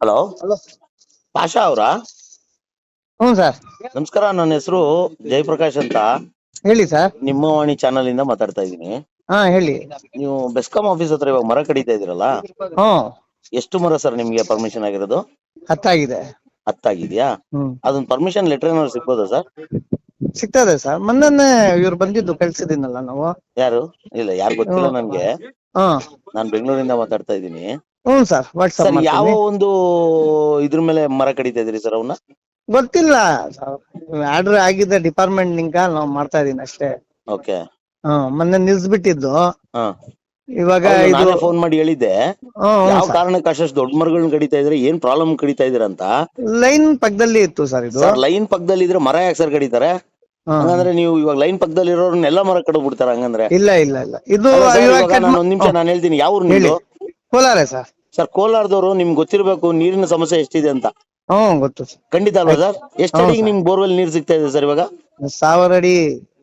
Hello? Pasha ಅವರಾ? ಹ್ಞೂ sir. ನಮಸ್ಕಾರ ನನ್ನ ಹೆಸರು ಜಯಪ್ರಕಾಶ್ ಅಂತ. ಹೇಳಿ ಸರ್. ನಿಮ್ಮ ವಾಣಿ ಚಾನಲ್ ಇಂದ ಮಾತಾಡ್ತಾ ಇದ್ದೀನಿ. ಹಾ ಹೇಳಿ. ನೀವು ಬೆಸ್ಕಾಂ ಆಫೀಸ್ ಹತ್ರ ಇವಾಗ ಮರ ಕಡಿತಾ ಇದೀರಲ್ಲ ಹ್ಞೂ. ಎಷ್ಟು ಮರ ಸರ್ ನಿಮ್ಗೆ ಪರ್ಮಿಷನ್ ಆಗಿರೋದು? ಹತ್ತಾಗಿದೆ. ಹತ್ತಾಗಿದ್ಯಾ? ಹ್ಮ್ ಅದನ್ನ ಪರ್ಮಿಷನ್ ಲೆಟರ್ ಏನಾದ್ರು ಸಿಗ್ಬೋದಾ ಸರ್? ಸಿಗ್ತದೆ ಸರ್. ಮೊನ್ನೆ ಇವ್ರು ಬಂದಿದ್ದು ಕಳ್ಸಿದ್ದೀನಲ್ಲ ನಾವು. ಯಾರು? ಇಲ್ಲ ಯಾರು ಗೊತ್ತಿಲ್ಲ ನನ್ಗೆ. ಹಾ ನಾನ್ ಬೆಂಗಳೂರಿಂದ ಮಾತಾಡ್ತಾ ಇದ್ದೀನಿ. ಹ್ಞೂ ಸರ್ ವಾಟ್ಸಪ್ ಸರ್ ಯಾವ ಒಂದು ಇದ್ರ ಮೇಲೆ ಮರ ಕಡಿತಾ ಇದ್ರಿ ಸರ್ ಅವನ್ನ ಗೊತ್ತಿಲ್ಲ. ಆರ್ಡರ್ ಆಗಿದೆ ಡಿಪಾರ್ಟ್ಮೆಂಟ್ ನಿಂಕ ನಾವು ಮಾಡ್ತಾ ಇದೀನಿ ಅಷ್ಟೇ. ಓಕೆ. ಹ್ಮ್ ಮೊನ್ನೆ ನಿಲ್ಸ್ಬಿಟ್ಟಿದ್ದು. ಬಿಟ್ಟಿದ್ದು ಇವಾಗ ಇದು ನಾನೇ ಫೋನ್ ಮಾಡಿ ಹೇಳಿದ್ದೆ. ಯಾವ ಕಾರಣಕ್ಕೆ ಅಷ್ಟು ದೊಡ್ಡ ಮರಗಳನ್ನ ಕಡಿತಾ ಇದ್ರೆ ಏನ್ ಪ್ರಾಬ್ಲಮ್ ಕಡಿತಾ ಇದ್ರ ಅಂತ? ಲೈನ್ ಪಕ್ಕದಲ್ಲಿ ಇತ್ತು ಸರ್ ಇದು. ಸರ್ ಲೈನ್ ಪಕ್ಕದಲ್ಲಿ ಇದ್ರೆ ಮರ ಯಾಕೆ ಸರ್ ಕಡಿತಾರೆ. ಹಂಗಂದ್ರೆ ನೀವು ಇವಾಗ ಲೈನ್ ಪಕ್ಕದಲ್ಲಿ ಇರೋರ್ನೆಲ್ಲ ಮರ ಕಡಿದು ಬಿಡ್ತಾರ ಹಂಗಂದ್ರೆ? ಇಲ್ಲ ಇಲ್ಲ ಇಲ್ಲ. ಇದು ಅಲ್ಲ sir, ಇವಾಗ ಇವಾಗ cut ನಾನು ಒಂದ್ ನಿಮಿಷ ನಾನು ಹೇಳ್ತೀನಿ. ಯಾವ ಊರು ಹೇಳಿ. ನಿಮ್ದು? ಕೋಲಾರ ಸರ್? ಸರ್ ಕೋಲಾರದವರು ನಿಮ್ಗೆ ಗೊತ್ತಿರಬೇಕು ನೀರಿನ ಸಮಸ್ಯೆ ಎಷ್ಟಿದೆ ಅಂತ. ಹ್ಮ್ ಗೊತ್ತು ಸರ್. ಖಂಡಿತ ಅಲ್ವಾ ಸರ್? ಎಷ್ಟು ಅಡಿಗೆ ನಿಮ್ಗೆ ಬೋರ್ವೆಲ್ ನೀರು ಸಿಗ್ತಾ ಇದೆ ಸರ್ ಇವಾಗ? ಸಾವಿರ ಅಡಿ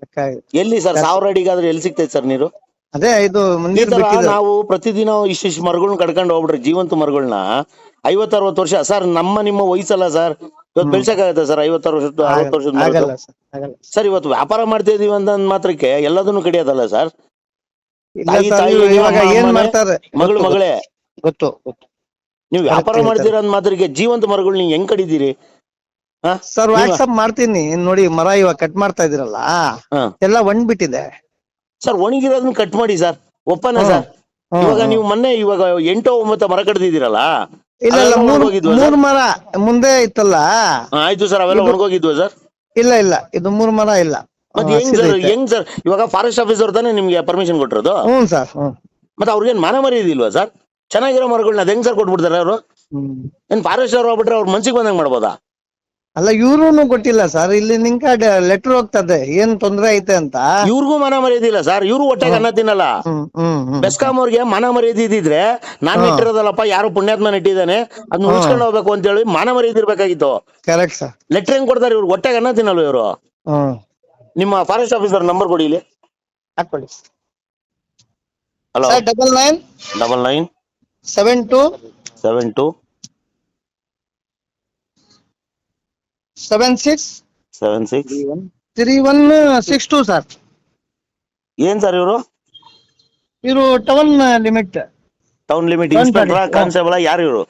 ಲೆಕ್ಕ ಇದೆ. ಎಲ್ಲಿ ಸರ್? ಸಾವಿರ ಅಡಿಗಾದ್ರೆ ಎಲ್ಲಿ ಸಿಗ್ತೈತೆ ಸರ್ ನೀರು? ಅದೇ ಇದು ಈ ನೀರ್ ತರ ಬಿಟ್ಟಿದ್ದಾರೆ. ನಾವು ಪ್ರತಿದಿನ ಇಷ್ಟಿಷ್ಟು ಮರಗಳನ್ನ ಕಡ್ಕೊಂಡು ಹೋಗ್ಬಿಟ್ರೆ ಜೀವಂತ ಮರಗಳನ್ನ ಐವತ್ ಅರವತ್ತು ವರ್ಷ ಸರ್ ನಮ್ಮ ನಿಮ್ಮ ವಯಸ್ಸಲ್ಲ ಸರ್. ಇವತ್ತು ಬೆಳ್ಸಕ್ಕಾಗತ್ತೆ ಸರ್ ಐವತ್ತು ವರ್ಷ ಅರವತ್ತು ವರ್ಷದ ಸರ್ ಆಗಲ್ಲ ಸರ್. ಇವತ್ತು ವ್ಯಾಪಾರ ಮಾಡ್ತಾ ಇದೀವಿ ಅಂತ ಅಂದ್ ಮಾತ್ರಕ್ಕೆ ಎಲ್ಲದನ್ನು ಕಡಿಯೋದಲ್ಲ ಸರ್? ತಾಯಿ ತಾಯಿ ಇವಾಗ ಏನ್ ಮಾಡ್ತಾರೆ? ಮಗಳು ಮಗಳೇ. ಗೊತ್ತು ಗೊತ್ತು. ನೀವು ವ್ಯಾಪಾರ ಮಾಡ್ತೀರ ಅಂದ್ ಮಾತ್ರಕ್ಕೆ ಜೀವಂತ ಮರಗಳು ನೀವು ಹೆಂಗ್ ಕಡಿದೀರಿ ಸರ್ ವಾಟ್ಸಪ್ ಮಾಡ್ತೀನಿ. ನೋಡಿ ಮರ ಇವಾಗ ಕಟ್ ಮಾಡ್ತಾ ಇದೀರಲ್ಲ ಎಲ್ಲ ಒಣ್ಬಿಟ್ಟಿದೆ. ಸರ್ ಒಣಗಿರೋದನ್ನ ಕಟ್ ಮಾಡಿ ಸರ್. ಒಪ್ಪನ ಸರ್? ಇವಾಗ. ನೀವು ಮೊನ್ನೆ ಇವಾಗ ಎಂಟೋ ಒಂಬತ್ತು ಮರ ಕಡ್ದಿದ್ದೀರಲ್ಲ? ಇಲ್ಲ ಇಲ್ಲ ಮೂರ್ ಮರ ಮುಂದೆ ಇತ್ತಲ್ಲ? ಆಯ್ತು ಸರ್ ಅವೆಲ್ಲ ಒಣಗೋಗಿದ್ವ ಸರ್? ಇಲ್ಲ ಇಲ್ಲ ಇದು ಮೂರ್ ಮರ ಇಲ್ಲ. ಮತ್ತೆ ಹೆಂಗ್ ಸರ್. ಹೆಂಗ್ ಸರ್? ಇವಾಗ ಫಾರೆಸ್ಟ್ ಆಫೀಸರ್ ತಾನೇ ನಿಮ್ಗೆ ಪರ್ಮಿಷನ್ ಕೊಟ್ಟಿರೋದು? ಹ್ಞೂ ಸರ್ ಮತ್ತೆ ಅವ್ರಿಗೇನ್ ಮಾನ ಮರ್ಯಾದಿಲ್ವಾ ಸರ್? ಚೆನ್ನಾಗಿರೋ ಮರಗಳನ್ನ ಅದ್ ಹೆಂಗ್ ಸರ್ ಕೊಟ್ಬಿಡ್ತಾರೆ ಅವರು? ಏನ್ ಫಾರೆಸ್ಟ್ ಅವ್ರು ಹೋಗ್ಬಿಟ್ರೆ ಅವ್ರ ಮನ್ಸಿಗೆ ಬಂದಂಗ್ ಮಾಡ್ಬೋದಾ? ಅಲ್ಲ ಇವ್ರು ಕೊಟ್ಟಿಲ್ಲ ಸರ್. ಇಲ್ಲಿ ನಿಂಕ ಲೆಟರ್ ಹೋಗ್ತದೆ. ಏನ್ ತೊಂದ್ರೆ ಐತೆ ಅಂತ. ಇವ್ರಿಗೂ ಮನ ಮರ್ಯಾದಿಲ್ಲ ಸರ್. ಇವ್ರು ಹೊಟ್ಟೆಗೆ ಅನ್ನ ತಿನ್ನಲ್ಲ. ಬೆಸ್ಕಾಂ ಅವ್ರಿಗೆ ಮನ ಮರ್ಯಾದೆ ಇದ್ದಿದ್ರೆ ನಾನ್ ಹಾ. ಇಟ್ಟಿರೋದಲ್ಲಪ್ಪ ಯಾರು ಪುಣ್ಯಾತ್ಮ ಇಟ್ಟಿದ್ದಾನೆ ಅದನ್ನ ಹಾ. ಉಳಿಸ್ಕೊಂಡು ಹೋಗ್ಬೇಕು ಅಂತ ಹೇಳಿ ಮಾನ ಮರ್ಯಾದೆ ಇರ್ಬೇಕಾಗಿತ್ತು ಕರೆಕ್ಟ್ ಸರ್ ಲೆಟರ್ ಹೆಂಗ್ ಕೊಡ್ತಾರೆ ಇವ್ರು? ಹೊಟ್ಟೆಗೆ ಅನ್ನ ತಿನ್ನಲ್ಲ ಇವರು? ನಿಮ್ಮ ಫಾರೆಸ್ಟ್ ಆಫೀಸರ್ ನಂಬರ್ ಕೊಡಿ ಇಲ್ಲಿ. ಹಾಕೊಳ್ಳಿ hello sir double nine double nine seven two seven two seven six seven six three one six two sir ಏನ್ ಸರ್ ಇವರು? ಇವರು town limit town limit Town inspector. Constable ಯಾರು ಇವರು?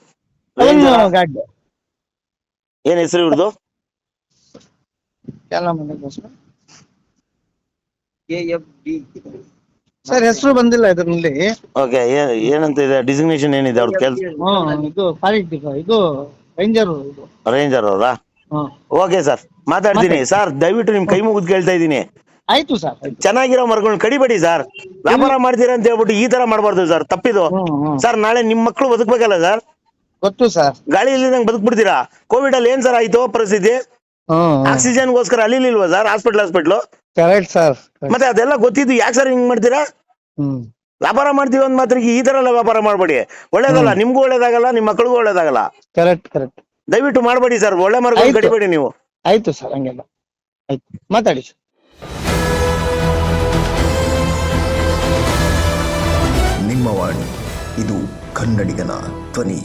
ಏನ್ ಹೆಸರು ಇವ್ರದ್ದು ಎಲ್ಲ ಸರ್ ಹೆಸರು ಬಂದಿಲ್ಲ ಇದರಲ್ಲಿ. ಓಕೆ ಏನಂತ ಇದೆ? ಡಿಸಿಗ್ನೇಷನ್ ಏನಿದೆ ಅವ್ರ ಕೆಲಸ? ಇದು ಫಾರೆಸ್ಟ್ ಇದು ರೇಂಜರ್ ಇದು. ರೇಂಜರ್ ಅವರಾ? ಓಕೆ ಸರ್ ಮಾತಾಡ್ತೀನಿ. ಸರ್ ದಯವಿಟ್ಟು ನಿಮ್ ಕೈ ಮುಗಿದ್ ಕೇಳ್ತಾ ಇದ್ದೀನಿ. ಆಯ್ತು ಸರ್ ಚೆನ್ನಾಗಿರೋ ಮರಗಳನ್ನ ಕಡಿಬೇಡಿ ಸರ್ ವ್ಯಾಪಾರ ಮಾಡ್ತೀರಾ ಅಂತ ಹೇಳ್ಬಿಟ್ಟು ಈ ತರ ಮಾಡಬಾರ್ದು ಸರ್ ತಪ್ಪಿದು. ಸರ್ ನಾಳೆ ನಿಮ್ ಮಕ್ಕಳು ಬದುಕ್ಬೇಕಲ್ಲ ಸರ್ ಗೊತ್ತು ಸರ್ ಗಾಳಿ ನಂಗೆ ಬದುಕ್ಬಿಡ್ತೀರಾ? ಕೋವಿಡ್ ಅಲ್ಲಿ ಏನ್ ಸರ್ ಆಯ್ತು ಪರಿಸ್ಥಿತಿ? ಆಕ್ಸಿಜನ್ ಗೋಸ್ಕರ ಅಲ್ಲಿಲ್ವಾ sir hospital hospital correct sir ಮತ್ತೆ ಅದೆಲ್ಲ ಗೊತ್ತಿದ್ದು ಯಾಕೆ ಸರ್ ಹಿಂಗ್ ಮಾಡ್ತೀರಾ? ಹ್ಮ್. ವ್ಯಾಪಾರ ಮಾಡ್ತೀವಿ ಅಂದ್ ಮಾತ್ರ ಈ ತರ ಎಲ್ಲ ವ್ಯಾಪಾರ ಮಾಡ್ಬೇಡಿ. ಒಳ್ಳೇದಲ್ಲ ನಿಮ್ಗೂ ಒಳ್ಳೇದಾಗಲ್ಲ ನಿಮ್ ಮಕ್ಳಿಗೂ ಒಳ್ಳೇದಾಗಲ್ಲ. ಕರೆಕ್ಟ್ ಕರೆಕ್ಟ್ ದಯವಿಟ್ಟು ಮಾಡಬೇಡಿ ಸರ್ ಒಳ್ಳೆ ಮರ ಕಟ್ಟಬೇಡಿ ಕಡಿಬೇಡಿ ನೀವು. ಆಯ್ತು ಸರ್ ಹಂಗೆಲ್ಲ. ಆಯ್ತು. ಮಾತಾಡಿ ಸರ್ ನಿಮ್ಮ ವಾಣಿ ಇದು ಕನ್ನಡಿಗನ ಧ್ವನಿ.